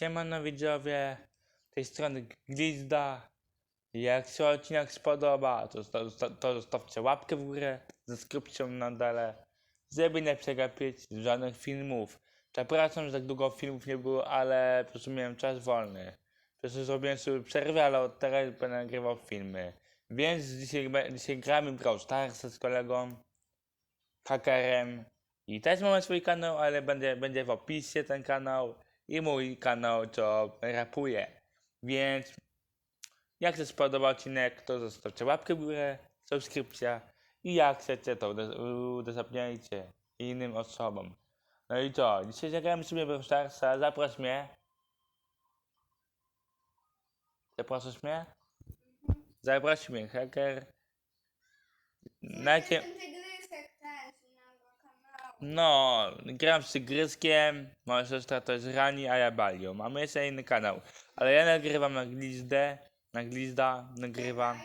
Siemano widzowie, tej strony Glizda. Jak się odcinek spodoba, to, to, to, zostawcie łapkę w górę, subskrypcją na dole, żeby nie przegapić żadnych filmów. Przepraszam, że tak długo filmów nie było, ale po prostu miałem czas wolny. Po prostu zrobiłem sobie przerwę, ale od teraz będę nagrywał filmy. Więc dzisiaj, dzisiaj gramy Brawl Stars z kolegą, hakerem. I też mamy swój kanał, ale będzie, będzie w opisie ten kanał i mój kanał, co rapuje. Więc jak się spodobał odcinek, to zostawcie łapkę w górę, subskrypcja i jak chcecie, to udostępniajcie innym osobom. No i co, dzisiaj zagramy sobie w Starsa, zaproś mnie. Zapraszasz mnie? Zaproś mnie, haker. Na jakie... Jestem tygrysek ten z innego kanału. No, gram z Tygryskiem, moja siostra to jest Rani, a ja Balio. Mamy jeszcze inny kanał, ale ja nagrywam na Glizdę, na Glizda nagrywam.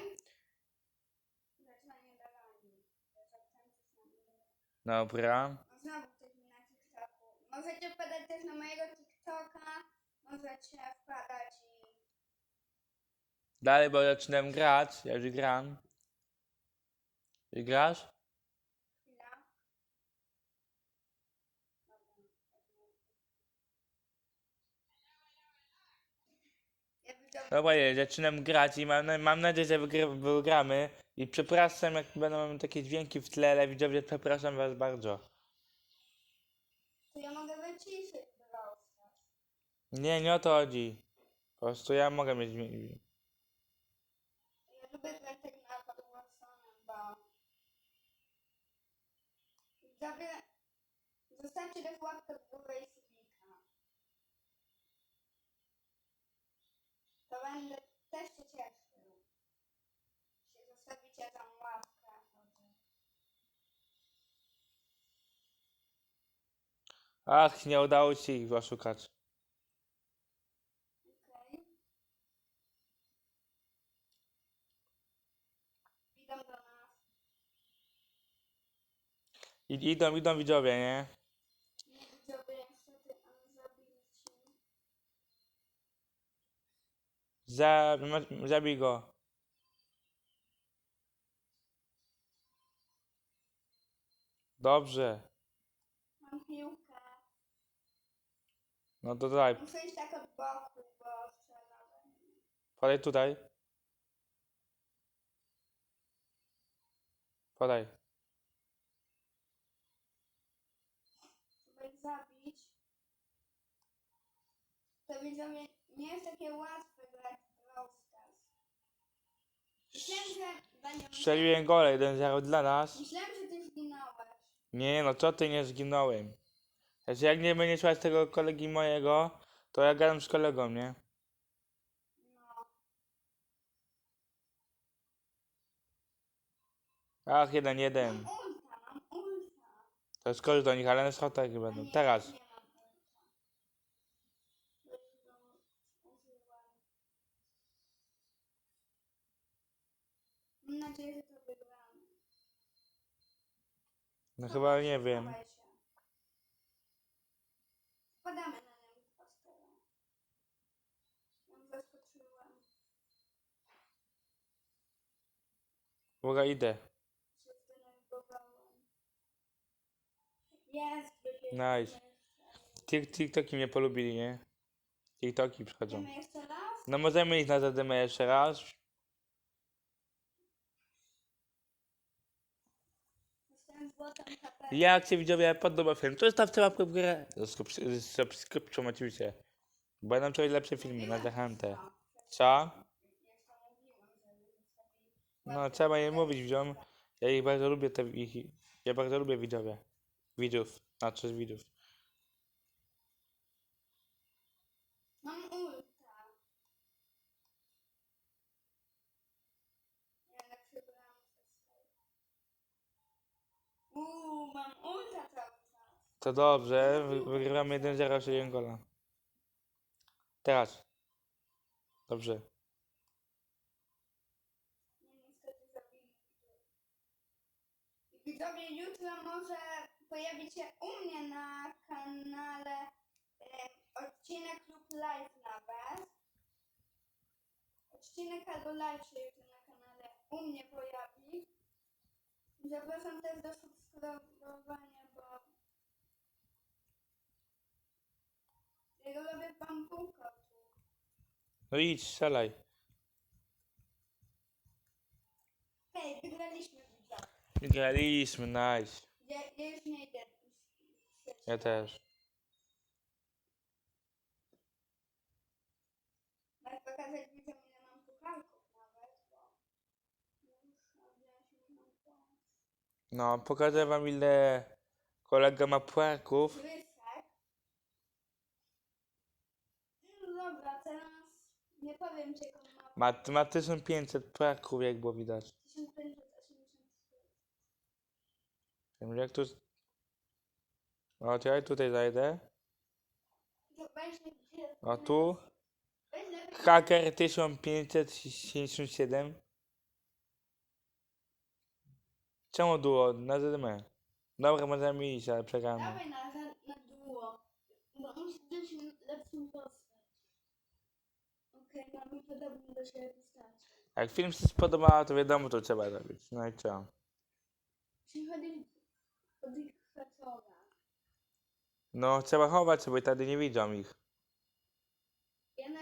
Dobra. No znowu ktoś mi na TikToku. Możecie wpadać też na mojego TikToka. Możecie wpadać i... Dalej, bo zaczynam grać, ja już gram. Ty grasz? Dobra, jest, zaczynam grać i mam, mam nadzieję, że wygry- wygramy. I przepraszam, jak będą takie dźwięki w tle, ale widzowie, przepraszam was bardzo. To ja mogę wyciszyć. Nie, nie o to chodzi. Po prostu ja mogę mieć... dźwięki. Ja lubię grać tak na Watsonem, bo... Widzowie... Zostawcie też łapkę w górę i To będę też się cieszył. Jeśli zostawicie tam łapkę. Ach, nie udało się ich oszukać. Okej. Idą do nas. Idą, idą widzowie? Nie widzowie niestety, ale zabili ci. Za, zabij go. Dobrze. Mam piłkę. No to daj. Muszę iść tak od boku, bo strzelałem. Podaj tutaj. Podaj. Trzeba ich zabić. To widzowie nie jest takie łatwe grać w Brawl Stars. Myślałem, że będzie... Strzeliłem gole, 1-0 dla nas. Myślałem, że ty zginąłeś. Nie, no co ty, nie zginąłem. Znaczy, jak nie będzie szła z tego kolegi mojego, to ja gadam z kolegą, nie? No. Ach, 1-1. Mam ulta, mam ulta. To skocz do nich, ale na schodach chyba. No, teraz. Nie mam ulta. Już go użyłam. To. No chyba nie wiem. Chowaj się. Na nią pastela. Ją zaskoczyłem. Uwaga, idę. Się. Jest, Nice. Tik- TikToki mnie polubili, nie? TikToki przychodzą. Idziemy jeszcze raz? No możemy iść na zadymę jeszcze raz. Jak się widzowie podoba film, to zostawcie łapkę w górę. Subskrypcją oczywiście. Będą coraz lepsze filmy na zachętę. Co? No trzeba je mówić widzom. Ja ich bardzo lubię te ich. Ja bardzo lubię widzowie. Widzów. Znaczy widzów. Uuu, mam ulta cały czas. To dobrze, wy- wygrywamy 1-0, czyli gola. Teraz. Dobrze. Nie, niestety zabili. I Widzowie, jutro może pojawi się u mnie na kanale e, odcinek lub live nawet. Odcinek albo live się jutro na kanale u mnie pojawi. Zapraszam też do subskrybowania, bo ja robię bambuka tu. No idź, strzelaj. Hej, wygraliśmy widza. Graliśmy, nice. Ja, ja już nie idę. Ja też. Mogę pokazać widzom ile mam pucharków nawet, bo już odwziąłem mam to. No, pokażę wam ile kolega ma płaków. Rysek. No dobra, teraz nie powiem ci jaką ma Ma, ma 1500 płaków, jak było widać. 1583. Wiem, jak tu... O, to ja tutaj zajdę. To gdzie? A tu? Hacker 1577. Czemu było? Na ZDM. Dobra, możemy iść, ale przegramy. Dawaj na, na, na duo. Bo musisz lepszą postać. Okej, mamy do siebie. Jak film się spodobał, to wiadomo, co trzeba robić. No i co? Czyli chodzi o dyktatora. No, trzeba chować sobie, wtedy nie widzą ich. Ja na...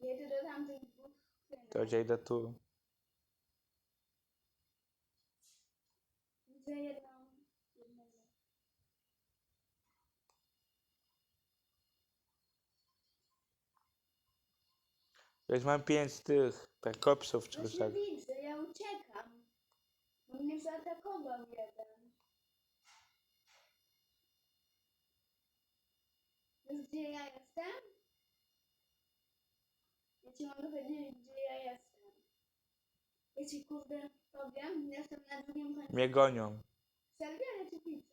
Jedę do tamtych dwóch. To ja idę tu. Jedną, jednego. Już mam pięć tych perkopsów czy coś tak. widzę, ja uciekam. Bo mnie zaatakował jeden. Wiesz gdzie ja jestem? Ja ci mogę powiedzieć gdzie ja jestem. Ja ci kurde powiem, jestem na drugim końcu. Mnie gonią. Serio, ja cię widzę.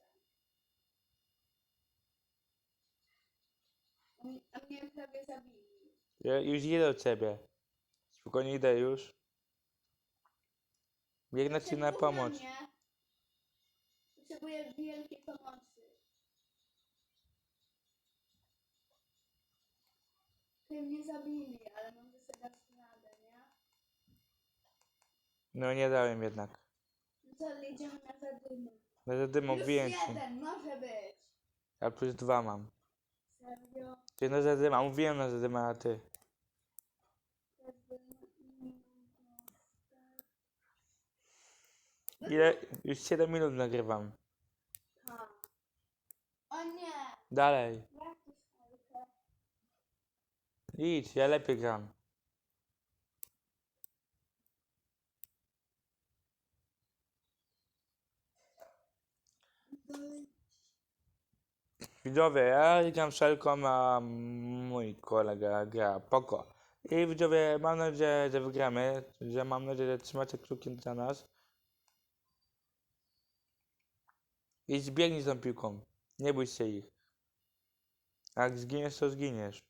A mnie- prawie zabili. Ja już idę do ciebie. Spokojnie idę już. Biegnę ci na pomoc. mnie. Potrzebuję wielkiej pomocy. Ty mnie zabili, ale może sobie dać radę, nie? No nie dałem jednak. No to idziemy na zadymę. Na ZDM Plus ci. jeden, może być. Ja plus dwa mam. Serio? Ty na ZDM, a mówiłem na ZDM, a ty. Ile? Już 7 minut nagrywam. Ha. O nie! Dalej. Idź, ja lepiej gram. Widzowie, ja gram wszelką, a mój kolega gra Poko. I widzowie, mam nadzieję, że wygramy, że mam nadzieję, że trzymacie kciuki za nas. I zbiegnij z tą piłką. Nie bój się ich. Jak zginiesz, to zginiesz.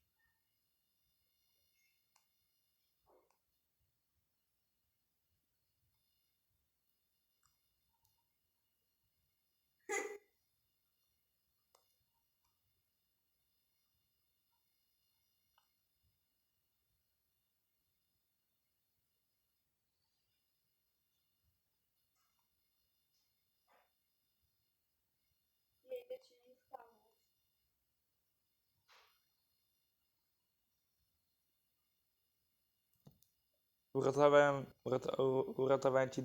Uratowałem, urata- uratowałem ci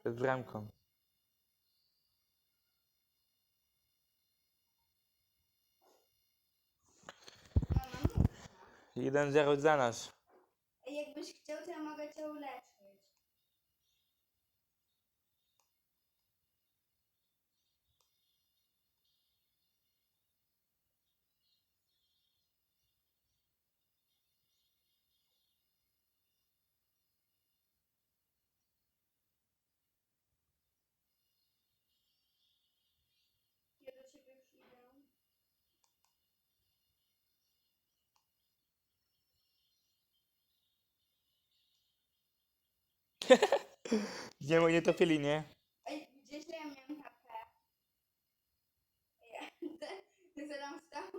przed bramką. Mów. 1-0 dla nas. Jakbyś chciał, to ja mogę cię uleczyć. Nie, nie topili, nie? Ej, gdzieś ja miałem HP? Ej, ty, ty za tam stałeś?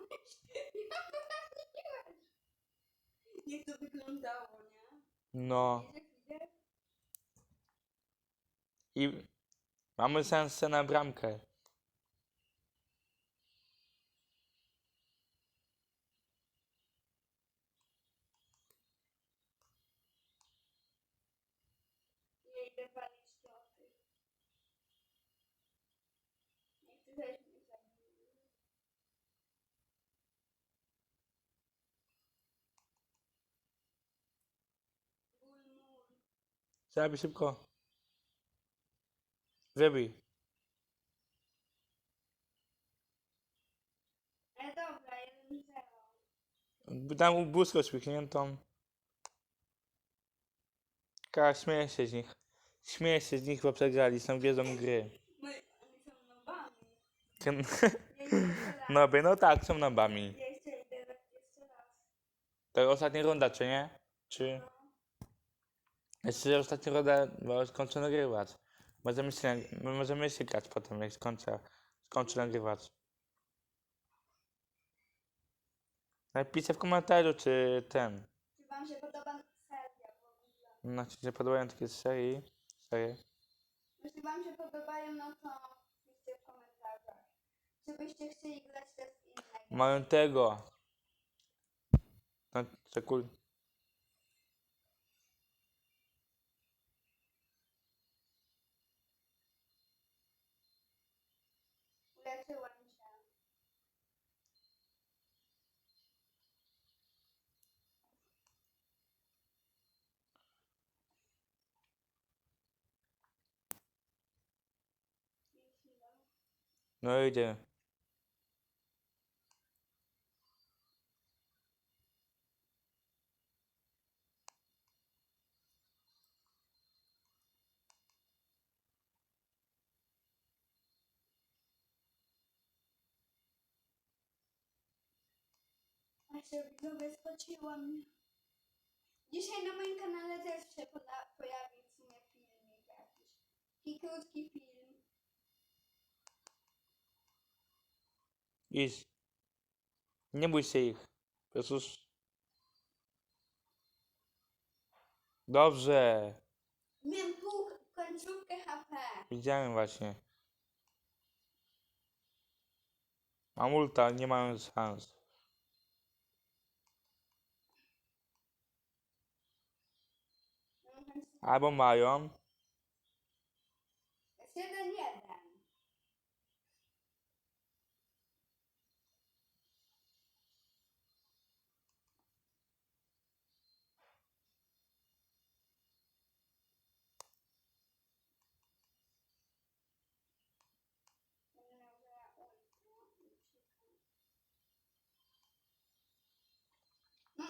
Ja wymieniłeś. Jak to wyglądało, nie? No. Wiesz, jak widzę? I mamy szansę na bramkę. Ja idę palić torty. Jak ty weź mnie zabij. Ból, mól. Zabij szybko. Wybij. Ale dobra, jeden zero. Dam błysko śmiechniętą. Kara śmieje się z nich. Śmieje się z nich, bo przegrali, są gwiazdą gry. My, oni są nobami. No no tak, są nabami. Ja jeszcze raz, jeszcze raz. To ostatnia runda, czy nie? Czy... Jeszcze ostatnia runda, bo skończę nagrywać. Możemy się, możemy się grać potem, jak skończę, skończę nagrywać. Napiszcie w komentarzu, czy ten, Czy wam się podoba seria ogóle? no, czy się podobają takie serii, serie. Jeśli wam się podobają, no to piszcie w komentarzach. Czy byście chcieli grać też inne? Mają tego. No, to. Uleczyłem się. No idzie. A się widzowie spociłam. Dzisiaj na moim kanale też się poda- pojawi w sumie filmik jakiś. Taki krótki film. Idź. Nie bój się ich. Jezus. Dobrze. Miałem pół końcówkę HP. Widziałem właśnie. Mam ulta, nie mają szans. Albo mają.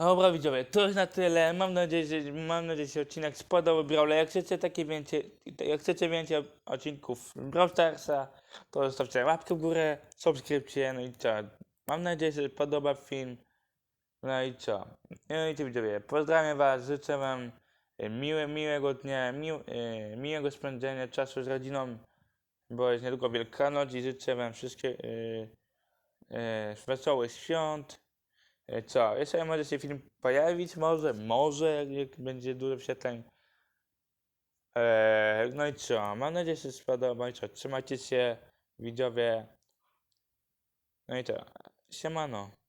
Dobra widzowie, to już na tyle. Mam nadzieję, że, mam nadzieję, że się odcinek spodobał Brawler. Jak chcecie takie więcej, jak chcecie więcej odcinków Brawl Starsa, to zostawcie łapkę w górę, subskrypcję, no i co. Mam nadzieję, że podoba film. No i co. No i co widzowie, pozdrawiam was, życzę wam e, miłe, miłego dnia, mił, e, miłego spędzenia czasu z rodziną, bo jest niedługo Wielkanoc i życzę wam wszystkie e, wesołych świąt. E, Co? Jeszcze może się film pojawić, może, może, jak, będzie dużo wyświetleń. E, no i co? Mam nadzieję, że się spodoba. I co? Trzymajcie się, widzowie. No i to. Siemano.